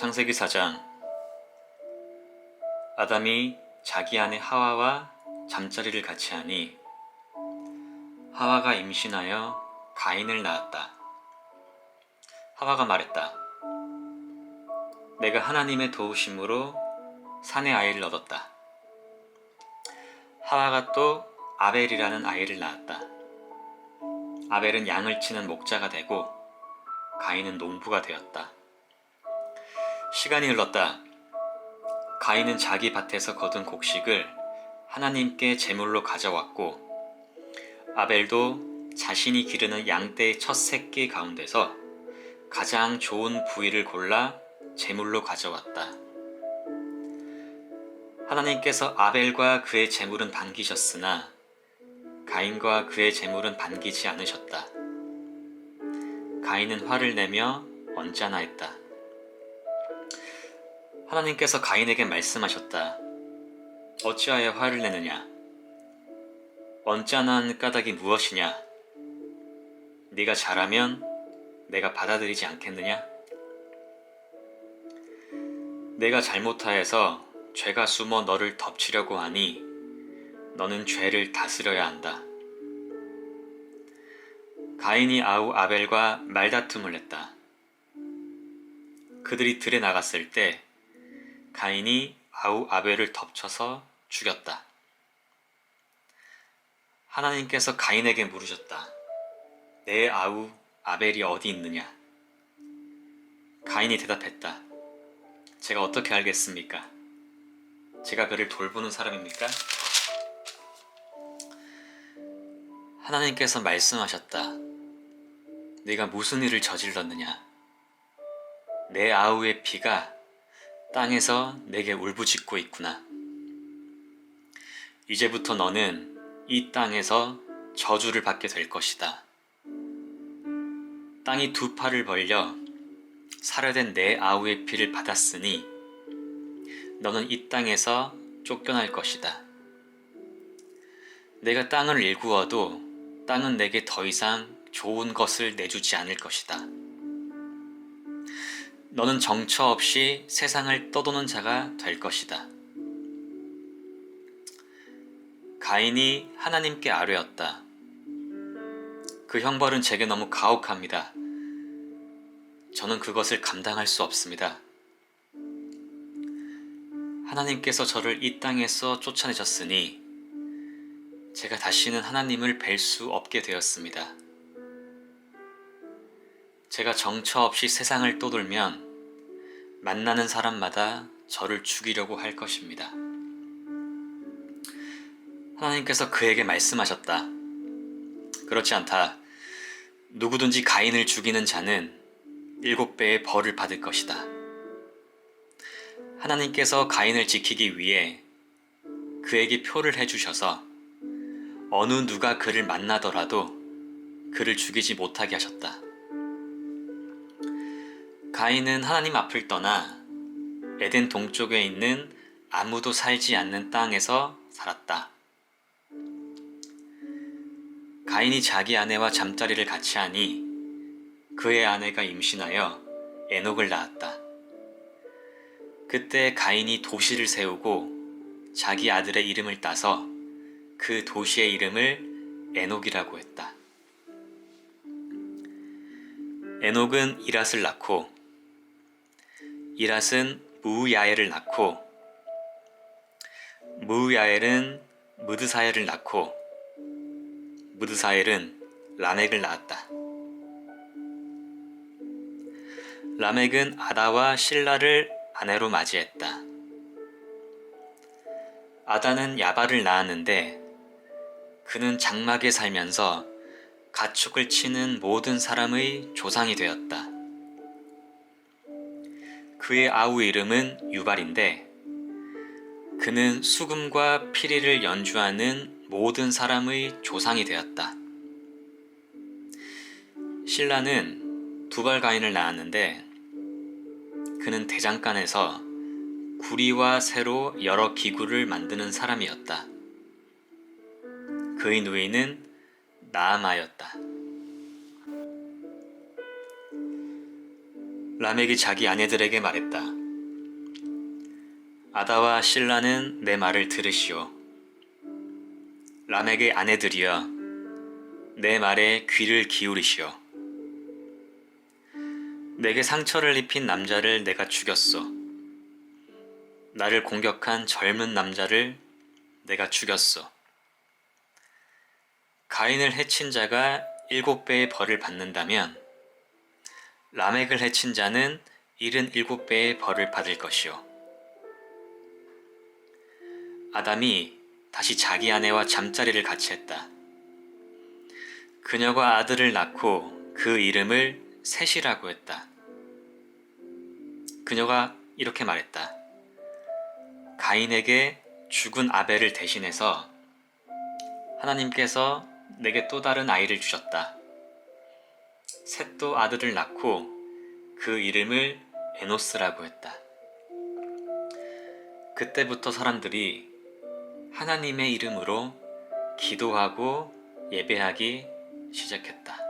창세기 4장 아담이 자기 아내 하와와 잠자리를 같이 하니 하와가 임신하여 가인을 낳았다. 하와가 말했다. 내가 하나님의 도우심으로 산의 아이를 얻었다. 하와가 또 아벨이라는 아이를 낳았다. 아벨은 양을 치는 목자가 되고 가인은 농부가 되었다. 시간이 흘렀다. 가인은 자기 밭에서 거둔 곡식을 하나님께 제물로 가져왔고 아벨도 자신이 기르는 양떼의 첫 새끼 가운데서 가장 좋은 부위를 골라 제물로 가져왔다. 하나님께서 아벨과 그의 제물은 반기셨으나 가인과 그의 제물은 반기지 않으셨다. 가인은 화를 내며 언짢아 했다. 하나님께서 가인에게 말씀하셨다. 어찌하여 화를 내느냐? 언짢아한 까닭이 무엇이냐? 네가 잘하면 내가 받아들이지 않겠느냐? 내가 잘못하여서 죄가 숨어 너를 덮치려고 하니 너는 죄를 다스려야 한다. 가인이 아우 아벨과 말다툼을 했다. 그들이 들에 나갔을 때 가인이 아우 아벨을 덮쳐서 죽였다. 하나님께서 가인에게 물으셨다. 내 아우 아벨이 어디 있느냐? 가인이 대답했다. 제가 어떻게 알겠습니까? 제가 그를 돌보는 사람입니까? 하나님께서 말씀하셨다. 네가 무슨 일을 저질렀느냐? 내 아우의 피가 땅에서 내게 울부짖고 있구나. 이제부터 너는 이 땅에서 저주를 받게 될 것이다. 땅이 두 팔을 벌려 살해된 내 아우의 피를 받았으니 너는 이 땅에서 쫓겨날 것이다. 내가 땅을 일구어도 땅은 내게 더 이상 좋은 것을 내주지 않을 것이다. 너는 정처 없이 세상을 떠도는 자가 될 것이다. 가인이 하나님께 아뢰었다. 그 형벌은 제게 너무 가혹합니다. 저는 그것을 감당할 수 없습니다. 하나님께서 저를 이 땅에서 쫓아내셨으니 제가 다시는 하나님을 뵐 수 없게 되었습니다. 제가 정처 없이 세상을 떠돌면 만나는 사람마다 저를 죽이려고 할 것입니다. 하나님께서 그에게 말씀하셨다. 그렇지 않다. 누구든지 가인을 죽이는 자는 일곱 배의 벌을 받을 것이다. 하나님께서 가인을 지키기 위해 그에게 표를 해주셔서 어느 누가 그를 만나더라도 그를 죽이지 못하게 하셨다. 가인은 하나님 앞을 떠나 에덴 동쪽에 있는 아무도 살지 않는 땅에서 살았다. 가인이 자기 아내와 잠자리를 같이 하니 그의 아내가 임신하여 에녹을 낳았다. 그때 가인이 도시를 세우고 자기 아들의 이름을 따서 그 도시의 이름을 에녹이라고 했다. 에녹은 이랏을 낳고 이랏은 무야엘을 낳고 무야엘은 무드사엘을 낳고 무드사엘은 라멕을 낳았다. 라멕은 아다와 신라를 아내로 맞이했다. 아다는 야발을 낳았는데 그는 장막에 살면서 가축을 치는 모든 사람의 조상이 되었다. 그의 아우 이름은 유발인데 그는 수금과 피리를 연주하는 모든 사람의 조상이 되었다. 신라는 두발 가인을 낳았는데 그는 대장간에서 구리와 새로 여러 기구를 만드는 사람이었다. 그의 누이는 나아마였다. 라멕이 자기 아내들에게 말했다. 아다와 신라는 내 말을 들으시오. 라멕의 아내들이여, 내 말에 귀를 기울이시오. 내게 상처를 입힌 남자를 내가 죽였소. 나를 공격한 젊은 남자를 내가 죽였소. 가인을 해친 자가 일곱 배의 벌을 받는다면 라멕을 해친 자는 일흔 일곱 배의 벌을 받을 것이요. 아담이 다시 자기 아내와 잠자리를 같이 했다. 그녀가 아들을 낳고 그 이름을 셋이라고 했다. 그녀가 이렇게 말했다. 가인에게 죽은 아벨을 대신해서 하나님께서 내게 또 다른 아이를 주셨다. 셋도 아들을 낳고 그 이름을 에노스라고 했다. 그때부터 사람들이 하나님의 이름으로 기도하고 예배하기 시작했다.